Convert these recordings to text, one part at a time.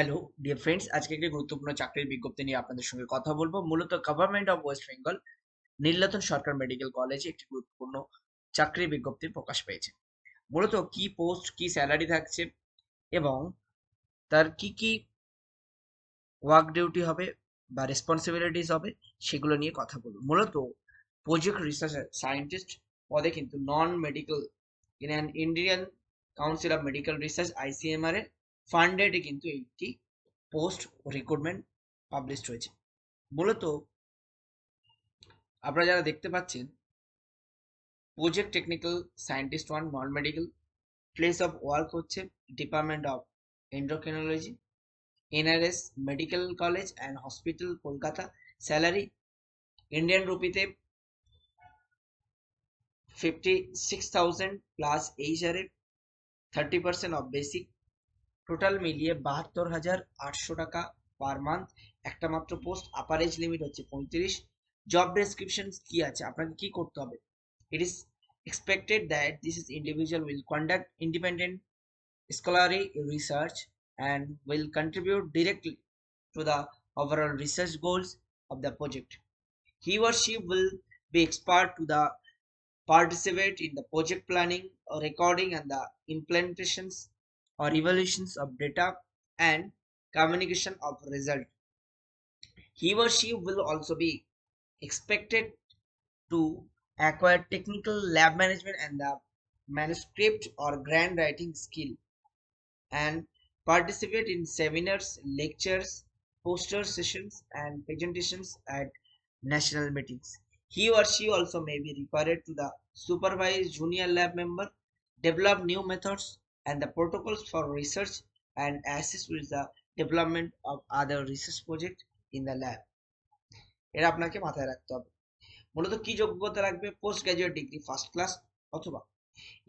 Hello dear friends আজকে একটি গুরুত্বপূর্ণ চাকরির বিজ্ঞপ্তি নিয়ে আপনাদের সঙ্গে কথা বলব। মূলত government of West Bengal Nilratan Sarkar medical কলেজে একটি গুরুত্বপূর্ণ চাকরির বিজ্ঞপ্তি প্রকাশ পেয়েছে। মূলত কি পোস্ট কি স্যালারি থাকছে এবং তার কি কি ওয়ার্ক ডিউটি হবে বা রেসপন্সিবিলিটিস হবে সেগুলো নিয়ে কথা বলব। মূলত প্রজেক্ট রিসার্চ সায়েন্টিস্ট পদে কিন্তু non medical in an Indian Council of Medical Research ICMR এর ফান্ডেড কিন্তু একটি পোস্ট রিক্রুটমেন্ট পাবলিশ হয়েছে। মূলত আপনারা যারা দেখতে পাচ্ছেন project technical scientist one non medical place of work হচ্ছে department of endocrinology NRS medical college and hospital Kolkata salary Indian রুপিতে fifty six thousand plus H HRA thirty percent of basic total মিলিয়ে বাহাত্তর হাজার আটশো টাকা per month একটা মাত্র post upper age limit হচ্ছে পঁয়ত্রিশ জব ডেসক্রিপশন কি আছে আপনাকে কি করতে হবে ইট ইস that this is individual will conduct independent scholarly research and will contribute directly to the overall research goals of the project. He or she will be expert to the participate in the project planning, or recording, and the implementations or evaluations of data and communication of result. He or she will also be expected to acquire technical lab management and the manuscript or grant writing skill and participate in seminars, lectures, poster sessions, and presentations at national meetings. He or she also may be required to the supervise junior lab member, develop new methods and the protocols for research, and assist with the development of other research projects in the lab. এটা আপনাকে মাথায় রাখতে হবে মূলত কি যোগ্যতা রাখবে post graduate degree first class অথবা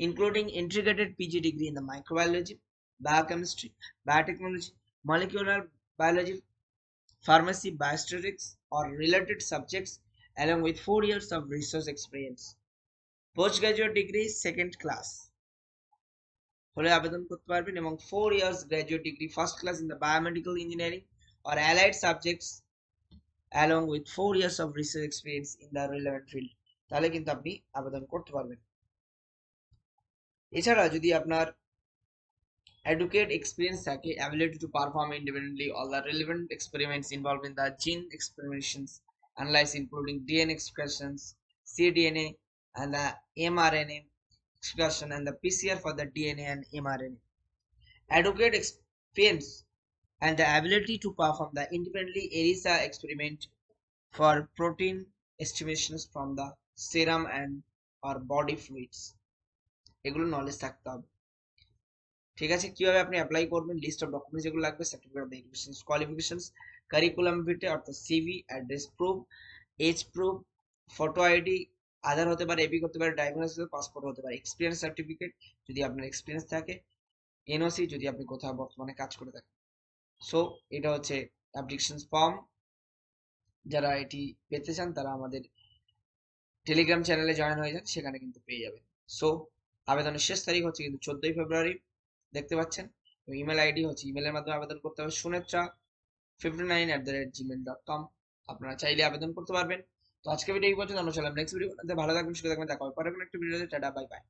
including integrated PG degree in the microbiology biochemistry biotechnology molecular biology pharmacy biostatistics or related subjects along with four years of research experience postgraduate degree second class হলে আবেদন করতে পারবেন এবং four years graduate degree first class in the biomedical engineering R allied subjects along with four years of research experience in the relevant field তাহলে কিন্তু আপনি আবেদন করতে পারবেন। এছাড়া যদি আপনার অ্যাডুকেট এক্সপিরিয়েন্স থাকে ability to perform independently all the relevant experiments involve in the gene experiments analyse including DNA expressions cDNA and the mRNA expression and the PCR for the DNA and mRNA. Adequate experience and the ability to perform the independently ELISA experiment for protein estimations from the serum and or body fluids এগুলো knowledge থাকতে হবে ঠিক আছে কিভাবে আপনি apply করবেন list of documents যেগুলো লাগবে certificate of education qualifications curriculum vitae অর্থাৎ CV address proof age proof photo ID Aadhaar হতে পারে এপি করতে পারে ড্রাইভিং লাইসেন্স পাসপোর্ট হতে পারে। এক্সপিরিয়েন্স সার্টিফিকেট যদি আপনার এক্সপিরিয়েন্স থাকে। এনওসি যদি আপনি কোথাও বর্তমানে কাজ করে থাকেন। সো এটা হচ্ছে অ্যাপ্লিকেশন ফর্ম যারা এটি পেতে চান, তারা আমাদের টেলিগ্রাম চ্যানেলে জয়েন হয়ে যান, সেখানে কিন্তু পেয়ে যাবেন। সো আবেদনের শেষ তারিখ হচ্ছে কিন্তু চোদ্দই ফেব্রুয়ারি, দেখতে পাচ্ছেন? ইমেল আইডি হচ্ছে ইমেলের মাধ্যমে আবেদন করতে হবে। Sunetra fifty nine at the rate Gmail dot com আপনারা চাইলে আবেদন করতে পারবেন। তো আজকে ভিডিও এই পর্যন্ত, আমরা চললাম নেক্সট ভিডিও ভালো থাকবেন, সুস্থ থাকবেন, দেখা হবে পরে কোনো একটা ভিডিওতে টাটা বাই বাই